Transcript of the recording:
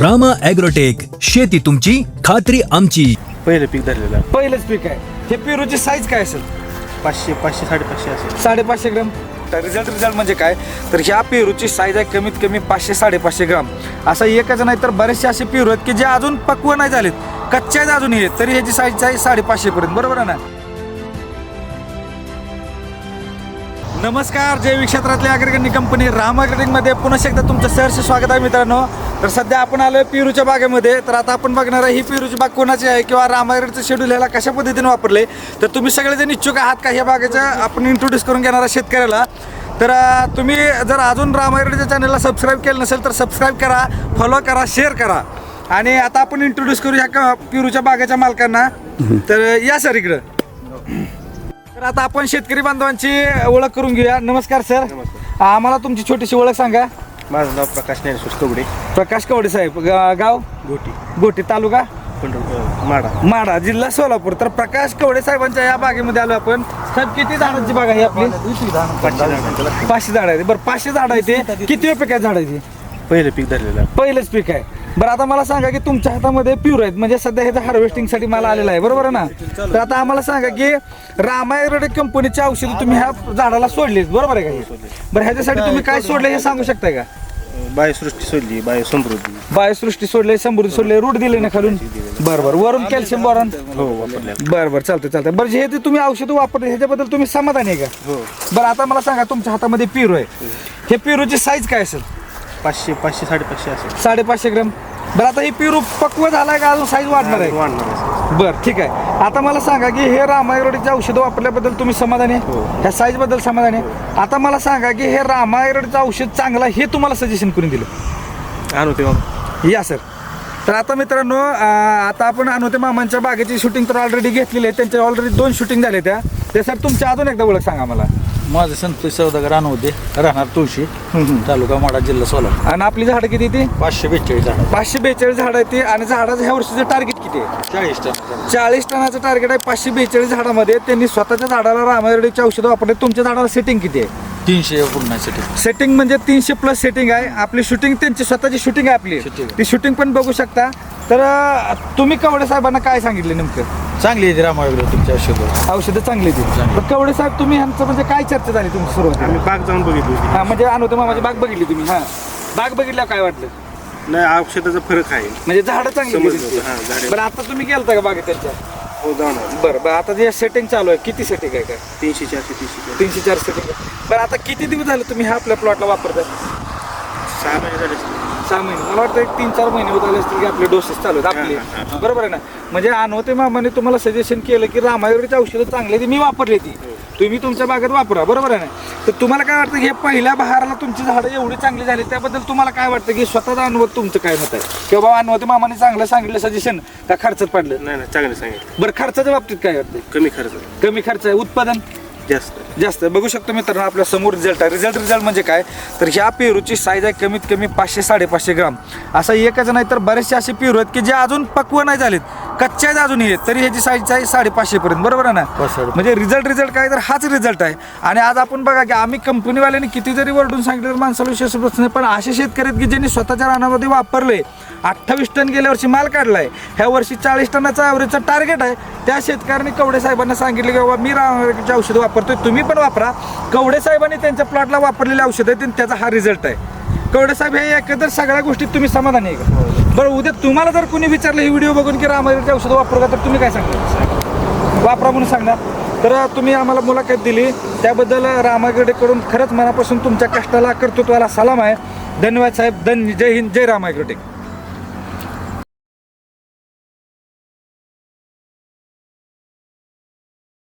Rama agrotech शेती तुमची खात्री आमची. पहिलं पीक धरलेलं आहे. पहिलंच पीक आहे. हे पेरूची साईज काय असेल? पाचशे पाचशे साडेपाचशे असेल. साडेपाचशे ग्राम. रिझल्ट रिझल्ट म्हणजे काय? तर ह्या पेरूची साईज आहे कमीत कमी पाचशे साडेपाचशे ग्राम. असा एकच नाही तर बरेचसे असे पेरू आहेत की जे अजून पक्व नाही झालेत. कच्चे आहेत अजून हे तरी ह्याची साईज आहे साडेपाचशे पर्यंत. बरोबर आहे ना? नमस्कार जैविक क्षेत्रातल्या अग्रगण्य कंपनी राममध्ये पुन्हा एकदा तुमचं सहर्ष स्वागत आहे मित्रांनो. तर सध्या आपण आलोय पेरूच्या बागेमध्ये. तर आता आपण बघणार आहे ही पेरूची बाग कोणाची आहे किंवा रामायगडचं शेड्यूल ह्याला कशा पद्धतीने वापरले? तर तुम्ही सगळेजण इच्छुक आहात का ह्या बागेचं? आपण इंट्रोड्यूस करून घेणार आहे शेतकऱ्याला. तर तुम्ही जर अजून रामायगडच्या चॅनलला सबस्क्राईब केलं नसेल तर सबस्क्राईब करा फॉलो करा शेअर करा. आणि आता आपण इंट्रोड्यूस करू ह्या पेरूच्या बागेच्या मालकांना. तर या सर इकडं. तर आता आपण शेतकरी बांधवांची ओळख करून घेऊया. नमस्कार सर आम्हाला तुमची छोटीशी ओळख सांगा. माझं नाव प्रकाश ज्ञानेश्वर कवडे प्रकाश कवडे साहेब गा- गाव? गोटी. गोटी तालुका? पंढरपूर माडा माडा जिल्हा सोलापूर. तर प्रकाश कवडे साहेबांच्या या बागेमध्ये आलो आपण. साहेब किती झाडांची बाग आहे आपली? पाचशे झाडांचं पाचशे झाड आहे बरं पाचशे झाड आहे ते किती पीक आहे झाडाची? पहिलं पीक धरलेलं. आहे. पहिलंच पीक आहे. बरं आता मला सांगा की तुमच्या हातामध्ये प्युर आहेत. म्हणजे सध्या ह्याचं हार्वेस्टिंगसाठी मला आलेला आहे. बरोबर आहे ना? तर आता आम्हाला सांगा की रामायण कंपनीची औषधं तुम्ही ह्या झाडाला सोडलीत. बरोबर आहे का हे? बरं ह्याच्यासाठी तुम्ही काय सोडले हे सांगू शकताय का? बायोसृष्टी सोडली बायो समृद्धी. बायोसृष्टी सोडले समृद्धी सोडले रूट दिले ना खालून. बरं बरं वरून कॅल्शियम बोरॉन हो वापरल्या बरं बरं चालतं चालतं बरं जे ते तुम्ही औषधं वापरले ह्याच्याबद्दल तुम्ही समाधानी आहे का? हो. बरं आता मला सांगा तुमच्या हातामध्ये पिरू आहे. हे. पिरूची साईज काय असेल? पाचशे पाचशे साडेपाचशे असेल. साडेपाचशे ग्राम. बरं आता ही पिरू पक्व झालाय का? अजून साईज वाढणार आहे? वाढणार आहे बरं ठीक आहे. आता मला सांगा की हे रामायरोडीचे औषधं वापरल्याबद्दल तुम्ही समाधानी आहे? हो. ह्या साईजबद्दल समाधानी आहे? आता मला सांगा की हे रामायरोडीचं औषध चांगलं आहे, हे तुम्हाला सजेशन करून दिलं? आणू ते मग. या सर तर आता मित्रांनो आता आपण अनुते मामांच्या बागेची शूटिंग तर ऑलरेडी घेतलेली आहे. त्यांच्या ऑलरेडी दोन शूटिंग झाले त्या. ते सर तुमच्या अजून एकदा ओळख सांगा मला. माझं संतोष सौदागर होते राहणार तुळशी तालुका माडा जिल्हा सोलापूर. आणि आपली झाडं किती ती? पाचशे बेचाळीस झाड. पाचशे बेचाळीस झाडं आहेत ती. आणि झाडाचं ह्या वर्षीचं टार्गेट किती आहे? चाळीस टन. चाळीस टनाचं टार्गेट आहे. पाचशे बेचाळीस झाडामध्ये त्यांनी स्वतःच्या झाडाला रामायर्डीची औषधं वापरले. तुमच्या झाडाला सेटिंग किती आहे? तीनशे पूर्णासाठी सेटिंग म्हणजे तीनशे प्लस सेटिंग आहे. आपली शूटिंग त्यांची स्वतःची शूटिंग आहे आपली. Shooting. ती शूटिंग पण बघू शकता. तर अं, तुम्ही कवडे साहेबांना काय सांगितले नेमकं? चांगली आहे रामायगड तुमच्या औषध. औषधं चांगली ती चांगली. कवडे साहेब तुम्ही ह्यांचं म्हणजे काय चर्चा झाली तुमची सुरुवात आम्ही बाग जाऊन बघितली होती. हा म्हणजे अनुते मामाची बाग बघितली तुम्ही हा. बाग बघितल्यावर काय वाटलं? नाही औषधाचा फरक आहे. म्हणजे झाडं चांगली समजलं. दिसली. होतं, हा, झाडं. बरं आता तुम्ही गेलता का बागेत त्यांच्या? हो. बरं बरं आता जे सेटिंग चालू आहे किती सेटिंग आहे काय? तीनशे चारशे तीनशे चारशे. तीनशे चार सेटिंग बरं आता किती दिवस झाले तुम्ही हा आपल्या प्लॉटला वापरताय? सहा महिने झाले असतील. सहा महिने. मला वाटतं एक तीन चार महिने होत आले असतील की आपले डोसेस चालू आहेत आपले. हा, हा, बरोबर आहे ना? म्हणजे अनवते मामाने तुम्हाला सजेशन केलं की रामायगडची औषधं चांगली ती मी वापरली ती. तुम्ही तुमच्या बागेत वापरा बरोबर आहे ना? तर तुम्हाला काय वाटतं की हे पहिल्या बहाराला तुमची झाडं एवढी चांगली झाली त्याबद्दल तुम्हाला काय वाटतं की स्वतःचा अनुभव तुमचं काय मत आहे? किंवा बाबा अनवते मामाने चांगलं सांगितलं सजेशन का खर्चात पडलं? नाही नाही चांगलं सांगितलं. बरं खर्चाच्या बाबतीत काय वाटतं? कमी खर्च. कमी खर्च आहे उत्पादन? जास्त. जास्त. बघू शकतो मित्रांनो आपल्यासमोर रिझल्ट आहे. रिझल्ट रिझल्ट म्हणजे काय? तर ह्या पेरूची साईज आहे कमीत कमी पाचशे साडेपाचशे ग्राम. असा एकच नाही तर बरेचसे असे पेरू आहेत की जे अजून पक्व नाही झालेत. कच्चे आहेत. अजून हे तरी ह्याची साईज आहे साडेपाचशे पर्यंत. बरोबर आहे ना. म्हणजे रिझल्ट रिझल्ट काय? तर हाच रिझल्ट आहे. आणि आज आपण बघा की आम्ही कंपनीवाल्यांनी किती जरी वरडून सांगितलं तर माणसाला विशेष प्रश्न नाही. पण असे शेतकरी आहेत की ज्यांनी स्वतःच्या रानामध्ये वापरले अठ्ठावीस टन गेल्या वर्षी माल काढलाय. ह्या वर्षी चाळीस टनाचा ॲव्हरेजचा टार्गेट आहे. त्या शेतकऱ्यांनी कवडे साहेबांना सांगितलं की बाबा मी रामाची औषधं वापरतोय. तुम्ही पण वापरा. कवडे साहेबांनी त्यांच्या प्लॉटला वापरलेली औषधं आहेत आणि त्याचा हा रिझल्ट आहे. कवडे साहेब हे एकंदर सगळ्या गोष्टीत तुम्ही समाधानी आहे का? बरं उद्या तुम्हाला जर कोणी विचारलं ही व्हिडिओ बघून की रामाची औषधं वापरू का? तर तुम्ही काय सांगणार? वापरा म्हणून सांगणार. तर तुम्ही आम्हाला मुलाखत दिली. त्याबद्दल रामागडेकडून खरंच मनापासून तुमच्या कष्टाला कर्तृत्वाला सलाम आहे. धन्यवाद साहेब. धन जय हिंद जय रामागिरडे